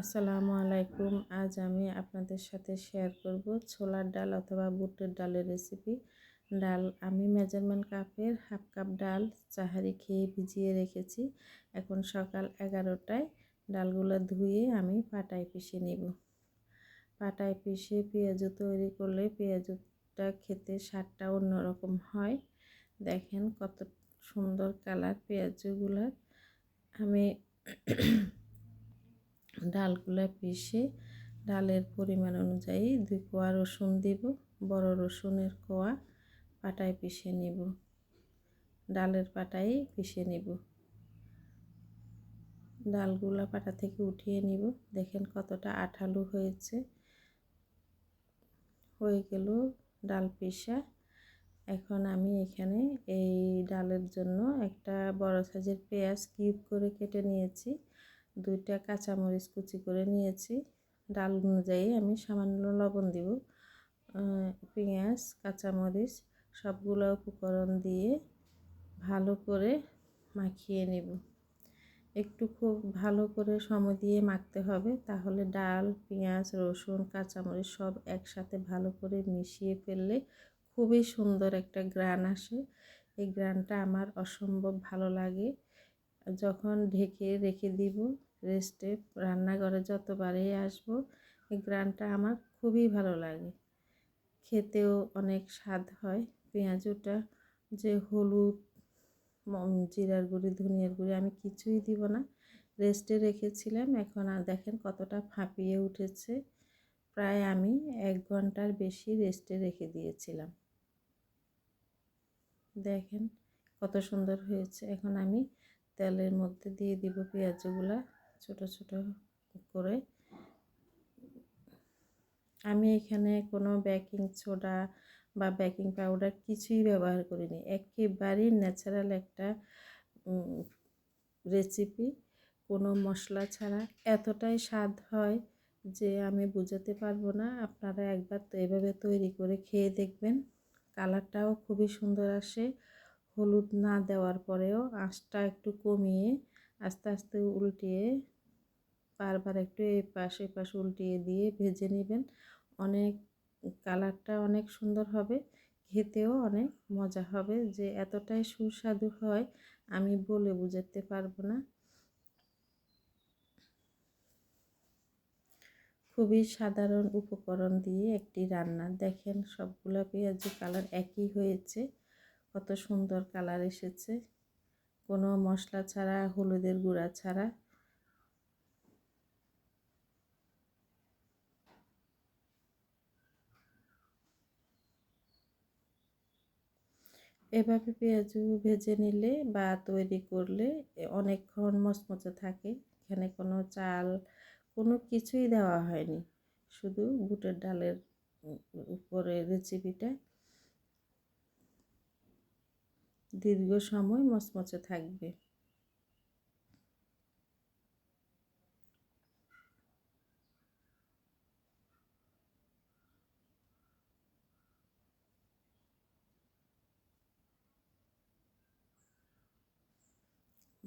আসসালামু আলাইকুম। আজ আমি আপনাদের সাথে শেয়ার করব ছোলার ডাল অথবা বুটের ডালের রেসিপি ডাল আমি মেজারমেন্ট কাপের হাফ কাপ ডাল চাহারি খেয়ে ভিজিয়ে রেখেছি। এখন সকাল এগারোটায় ডালগুলো ধুয়ে আমি পাটায় পিষে নিব। পাটায় পিষে পেঁয়াজু তৈরি করলে পেঁয়াজুটা খেতে স্বাদটা অন্যরকম হয়। দেখেন কত সুন্দর কালার পেঁয়াজুগুলার। আমি ডালগুলো পিষে ডালের পরিমাণ অনুযায়ী দুই কোয়া রসুন দিব, বড় রসুনের কোয়া পাটায় পিষে নিব, ডালের পাটাই পিষে নিব। ডালগুলা পাটা থেকে উঠিয়ে নিব। দেখেন কতটা আঠালু হয়েছে। হয়ে গেল ডাল পিসা এখন আমি এখানে এই ডালের জন্য একটা বড় সাইজের পেঁয়াজ কিউব করে কেটে নিয়েছি। দুইটা কাঁচামরিচ কুচি করে নিয়েছি। ডাল অনুযায়ী আমি সামান্য লবণ দিব পেঁয়াজ, কাঁচামরিচ সবগুলো উপকরণ দিয়ে ভালো করে মাখিয়ে নেব। একটু খুব ভালো করে সময় দিয়ে মাখতে হবে, তাহলে ডাল, পেঁয়াজ, রসুন, কাঁচামরিচ সব একসাথে ভালো করে মিশিয়ে ফেললে খুবই সুন্দর একটা গ্রান আসে। এই গ্রানটা আমার অসম্ভব ভালো লাগে। যখন ঢেকে রেখে দিব রেস্টে রান্নাঘরে যতবারই আসব, এই গ্রানটা আমার খুবই ভালো লাগে। খেতেও অনেক স্বাদ হয়। পেঁয়াজুটা যে হলুদ জিরার গুঁড়ি, ধনিয়ার গুঁড়ি আমি কিছুই দিব না। রেস্টে রেখেছিলাম, এখন আর দেখেন কতটা ফাঁপিয়ে উঠেছে। প্রায় আমি এক ঘণ্টার বেশি রেস্টে রেখে দিয়েছিলাম। দেখেন কত সুন্দর হয়েছে। এখন আমি তেলের মধ্যে দিয়ে দিব পেঁয়াজগুলা। ছোট ছোট করে। আমি এখানে কোনো বেকিং সোডা বা বেকিং পাউডার কিছুই ব্যবহার করিনি। একেবারেই ন্যাচারাল একটা রেসিপি কোনো মশলা ছাড়া। এতটাই স্বাদ হয় যে আমি বুঝাতে পারব না। আপনারা একবার তো এভাবে তৈরি করে খেয়ে দেখবেন। কালারটাও খুবই সুন্দর আসে। হলুদ না দেওয়ার পরেও আঁচটা একটু কমিয়ে আস্তে আস্তে উল্টিয়ে বারবার একটু এই পাশে পাশে উল্টিয়ে দিয়ে ভেজে নেবেন। অনেক কালারটা অনেক সুন্দর হবে, খেতেও অনেক মজা হবে। যে এতটাই সুস্বাদু হয়, আমি বলে বুঝাতে পারব না। খুবই সাধারণ উপকরণ দিয়ে একটি রান্না। দেখেন সবগুলো পেঁয়াজি কালার একই হয়েছে, কত সুন্দর কালার এসেছে। কোনো মশলা ছাড়া, হলুদের গুঁড়া ছাড়া। এভাবে পেঁয়াজ ভেজে নিলে বা তৈরি করলে অনেকক্ষণ মচমচে থাকে। এখানে কোনো চাল, কোনো কিছুই দেওয়া হয়নি। শুধু বুটের ডালের উপরে রেসিপিটা। দীর্ঘ সময় মচমচে থাকবে।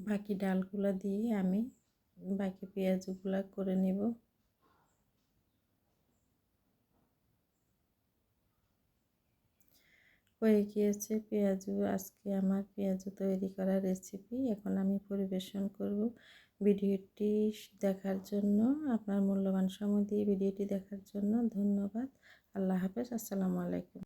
বাকি ডালগুলো দিয়ে আমি বাকি পেঁয়াজগুলো করে নেব। হয়ে গিয়েছে পেঁয়াজু, আজকে আমার পেঁয়াজু তৈরি করা রেসিপি এখন আমি পরিবেশন করব ভিডিওটি দেখার জন্য। আপনার মূল্যবান সময় দিয়ে ভিডিওটি দেখার জন্য ধন্যবাদ। আল্লাহ হাফেজ, আসসালামু আলাইকুম।